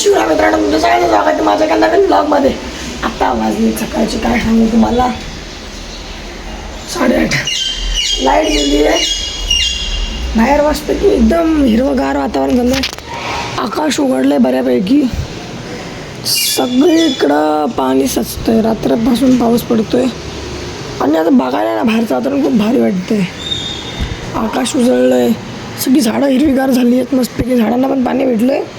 शिवराय मित्रांनो तुमचं सगळ्यांचं स्वागत आहे माझ्या एका नवीन ब्लॉगमध्ये आत्ता वाजली सकाळची काय सांगू तुम्हाला? साडेआठ. लाइट गेली आहे. बाहेर वाजतं की एकदम हिरवंगार वातावरण झालं आहे. आकाश उघडलं आहे बऱ्यापैकी. सगळीकडं पाणी सचतंय. रात्रपासून पाऊस पडतोय. आणि आता बघायला ना बाहेरचं वातावरण खूप भारी वाटतंय. आकाश उजळलं आहे सगळी झाडं हिरवीगार झाली आहेत. मस्तपैकी झाडांना पण पाणी भेटलं आहे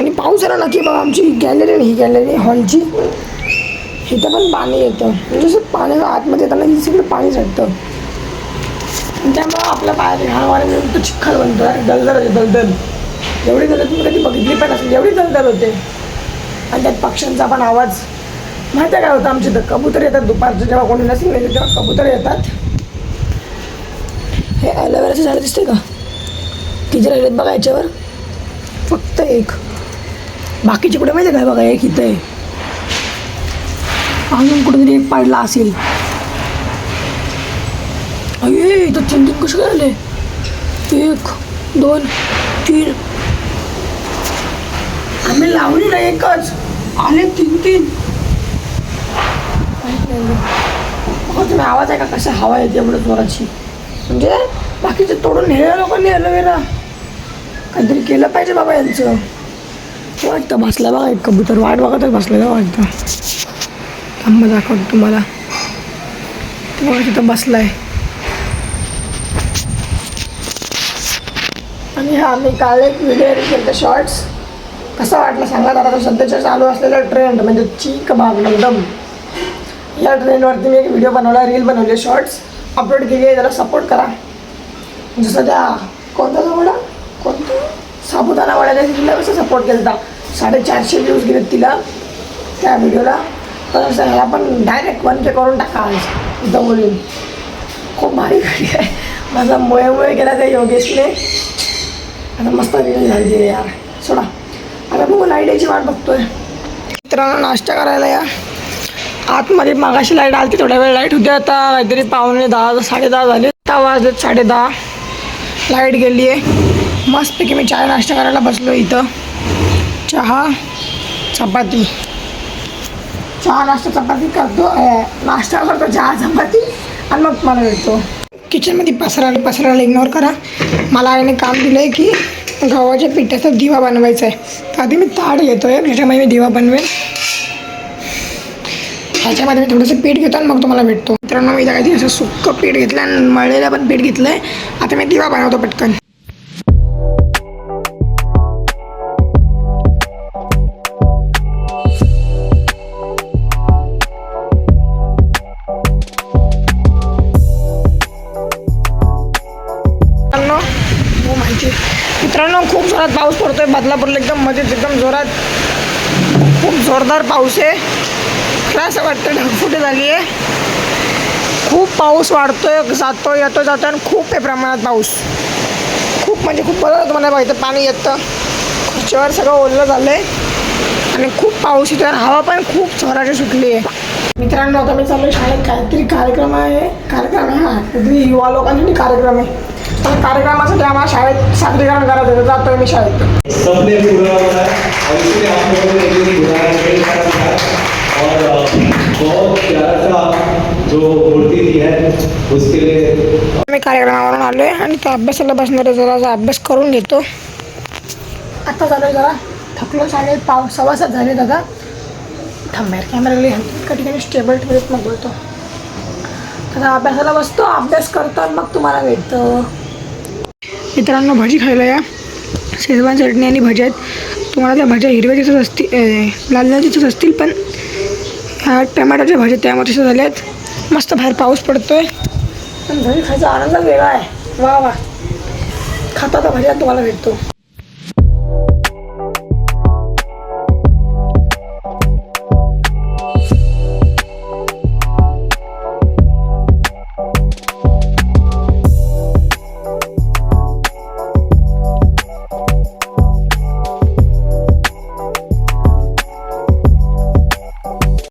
आणि पाऊस आला ना की बघा आमची गॅलरी आहे ही गॅलरी हॉलची इथं पण पाणी येतं. म्हणजे असं आतमध्ये येताना सगळं पाणी चढतं त्यामुळं आपल्या पायात घाण मिळून तर चिखल बनतो. दलदल होते दलदल. एवढी दलदल तुम्ही कधी बघितली पण असेल एवढी दलदल होते. आणि त्यात पक्ष्यांचा पण आवाज. माहिती आहे काय होतं? आमच्या इथं कबूतर येतात दुपारचं जेव्हा कोणी नसेल नाही तेव्हा कबूतर येतात. हे ॲलोवेराचं झाड दिसते का? किती राहिलेत बघा याच्यावर? फक्त एक. बाकीचे कुठे माहिती काय बघा एक इथं आहे. अजून कुठेतरी एक पाडला असेल. अरे इथं तीन तीन कसे काय आले? एक दोन तीन. आम्ही लावली ना एकच. आले तीन तीन. तुम्ही आवाज आहे का कसा हवा येते एवढं जोराची. म्हणजे बाकीचे तोडून हे लोकांनी ॲलोवेरा काहीतरी केलं पाहिजे बाबा यांचं. वाटतं बसला बघा एक कबूतर वाट बघतच बसलेलं वाटतं थांबा दाखवतो तुम्हाला. बघा तिथं बसलाय. आणि हा मी काल एक व्हिडिओ केलं शॉर्ट्स कसा वाटला सांगा दादा सध्याच्या चालू असलेला ट्रेंड म्हणजे चीक भाग एकदम. या ट्रेंडवरती मी एक व्हिडिओ बनवला रील बनवली शॉर्ट्स अपलोड केली आहे त्याला सपोर्ट करा. जसं त्या कोणता जो वडा कोणता? साबुदाणा वड्याच्या तिला कसं सपोर्ट केला होता साडेचारशे व्ह्यूज गेलेत तिला त्या व्हिडिओला तर असं आपण डायरेक्ट वन के करून टाका आज इथं बोलून. खूप भारी गाडी आहे. माझा मुळे मुळे गेला त्या योगेशने. आता मस्त रील झाली आहे यार. सोडा. आता बघू लाइट वाट बघतोय. मित्रांनो नाश्ता करायला या. आतमध्ये मागाशी लाइट आली थोड्या वेळ लाइट होती. आता काहीतरी पावणे दहा साडे दहा झाले. दहा वाजलेत साडे दहा लाइट गेली आहे मस्तपैकी मी चहा नाश्ता करायला बसलो इथं. चहा चपाती. चहा नाश्ता चपाती करतो. नाश्ता करतो चहा चपाती. आणि मग मला भेटतो. किचनमध्ये पसरायला पसरायला इग्नोर करा. मला आईने काम दिलं आहे की गव्हाच्या पिठाचा दिवा बनवायचा आहे. तर आधी मी ताट घेतो आहे त्याच्यामध्ये मी दिवा बनवेन. ह्याच्यामध्ये मी थोडंसं पीठ घेतो आणि मग तुम्हाला भेटतो. मित्रांनो मी इथं असं सुक्कं पीठ घेतलं आणि मळलेलं पण पीठ घेतलं आहे आता मी दिवा बनवतो पटकन. मित्रांनो खूप जोरात पाऊस पडतोय. बदलापूरला एकदम मजेत एकदम जोरात. खूप जोरदार पाऊस आहे. काय असं वाटतं ढगफुटी झाली आहे खूप पाऊस वाढतोय जातो येतो जातो आणि खूप आहे प्रमाणात पाऊस. खूप म्हणजे खूप बरं तुम्हाला पाहिजे पाणी येतं. खुर्चीवर सगळं ओलं झालं आहे आणि खूप पाऊस येतो हवा पण खूप जोराची सुटली आहे मित्रांनो आता मी चालू शाळेत. काहीतरी कार्यक्रम आहे. कार्यक्रम आहे हा. काहीतरी युवा लोकांसाठी कार्यक्रम आहे. तर कार्यक्रमासाठी आम्हाला शाळेत सादरीकरण करायचं होतं. जातोय मी शाळेत. सबने पूरा होना है और इसलिए आप लोगों ने एक दिन बुलाया मेरे साथ था और अ, बहुत प्यारा सा जो मूर्ति दी है उसके लिए मी कार्यक्रमावरून आलो आहे आणि त्या अभ्यासाला बसणार आहे जरा जरा अभ्यास करून घेतो. आता झालं आहे जरा थकलो शाळेत. पाऊस सव्वा सात झाले दादा. थांबेर कॅमेरा एका ठिकाणी स्टेबल ठेवत मग बोलतो आता अभ्यासाला बसतो अभ्यास करतो आणि मग तुम्हाला भेटतं. मित्रांनो भजी खायला या. शेजवान चटणी आणि भजी आहेत. तुम्हाला त्या भज्या हिरव्या दिसत असतील लाल लाल दिसत असतील पण ह्या टमॅटोच्या भाज्या त्यामध्ये दिसत झाल्या आहेत मस्त बाहेर पाऊस पडतो आहे पण घरी खायचा आनंद वेगळा आहे. वा वा. खाता तर भज्या तुम्हाला भेटतो.